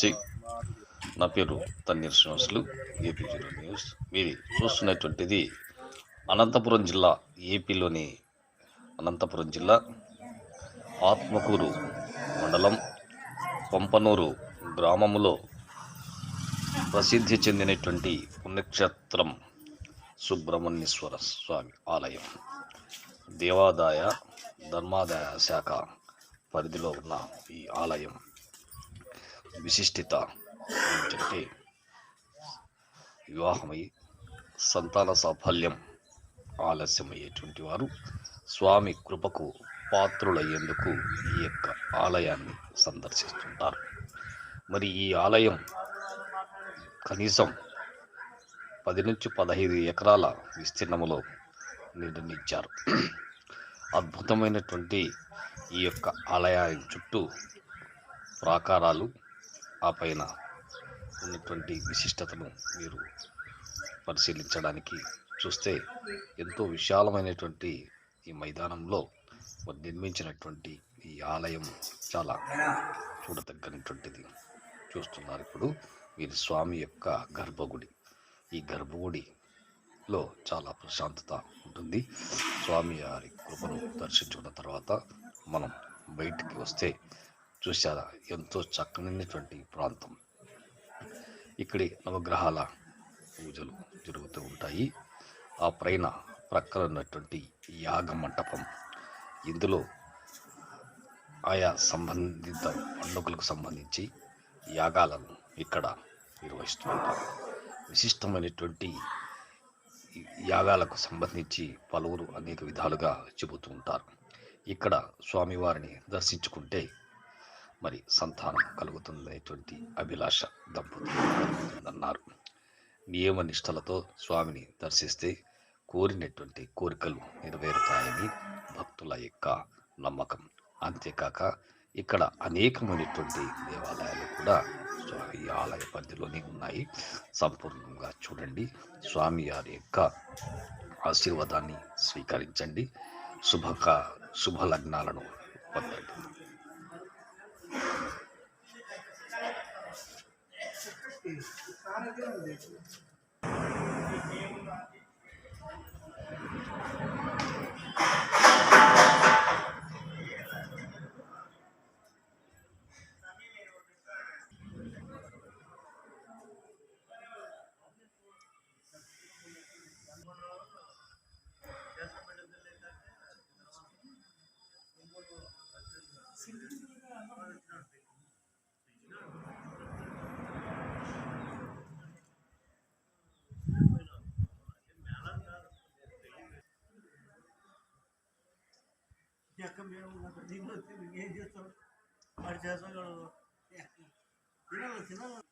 నమస్తే నా పేరు Thanneer Srinivasulu AP zero news. మీరు చూస్తున్నటువంటిది అనంతపురం జిల్లా ఏపీలోని అనంతపురం జిల్లా ఆత్మకూరు మండలం పంపనూరు గ్రామములో ప్రసిద్ధి చెందినటువంటి పుణ్యక్షేత్రం సుబ్రహ్మణ్యేశ్వర స్వామి ఆలయం దేవాదాయ ధర్మాదాయ శాఖ పరిధిలో ఉన్న ఈ ఆలయం. విశిష్టత ఏమిటంటే వివాహమై సంతాన సాఫల్యం ఆలస్యమయ్యేటువంటి వారు స్వామి కృపకు పాత్రులయ్యేందుకు ఈ యొక్క ఆలయాన్ని సందర్శిస్తుంటారు మరి ఈ ఆలయం కనీసం పది నుంచి పదహైదు ఎకరాల విస్తీర్ణములో నిర్ణయించారు అద్భుతమైనటువంటి ఈ యొక్క ఆలయం చుట్టూ ప్రాకారాలు ఆ పైన ఉన్నటువంటి విశిష్టతను మీరు పరిశీలించడానికి చూస్తే ఎంతో విశాలమైనటువంటి ఈ మైదానంలో నిర్మించినటువంటి ఈ ఆలయం చాలా చూడదగ్గనటువంటిది చూస్తున్నారు ఇప్పుడు వీరి స్వామి యొక్క గర్భగుడి. ఈ గర్భగుడిలో చాలా ప్రశాంతత ఉంటుంది. స్వామి వారి కృపను దర్శించుకున్న తర్వాత మనం బయటికి వస్తే చూసారా ఎంతో చక్కనైనటువంటి ప్రాంతం. ఇక్కడి నవగ్రహాల పూజలు జరుగుతూ ఉంటాయి. ఆ పైన ప్రక్కన ఉన్నటువంటి యాగ మంటపం ఇందులో ఆయా సంబంధిత పండుగలకు సంబంధించి యాగాలను ఇక్కడ నిర్వహిస్తూ ఉంటారు. విశిష్టమైనటువంటి యాగాలకు సంబంధించి పలువురు అనేక విధాలుగా చెబుతూ ఉంటారు. ఇక్కడ స్వామివారిని దర్శించుకుంటే మరి సంతానం కలుగుతుందనేటువంటి అభిలాష దంపతులు కలుగుతుందన్నారు నియమ నిష్టలతో స్వామిని దర్శిస్తే కోరినటువంటి కోరికలు నెరవేరుతాయని భక్తుల యొక్క నమ్మకం. అంతేకాక ఇక్కడ అనేకమైనటువంటి దేవాలయాలు కూడా స్వామి ఆలయ పరిధిలోనే ఉన్నాయి. సంపూర్ణంగా చూడండి. స్వామి వారి యొక్క ఆశీర్వాదాన్ని స్వీకరించండి. శుభక శుభ లగ్నాలను పొందండి. సార్ అదే ఉంది ఎక్క మేము ఉన్నట్టు దీంట్లో ఏం చేస్తాం? వాడు చేస్తాడు తినాలి తినాలి.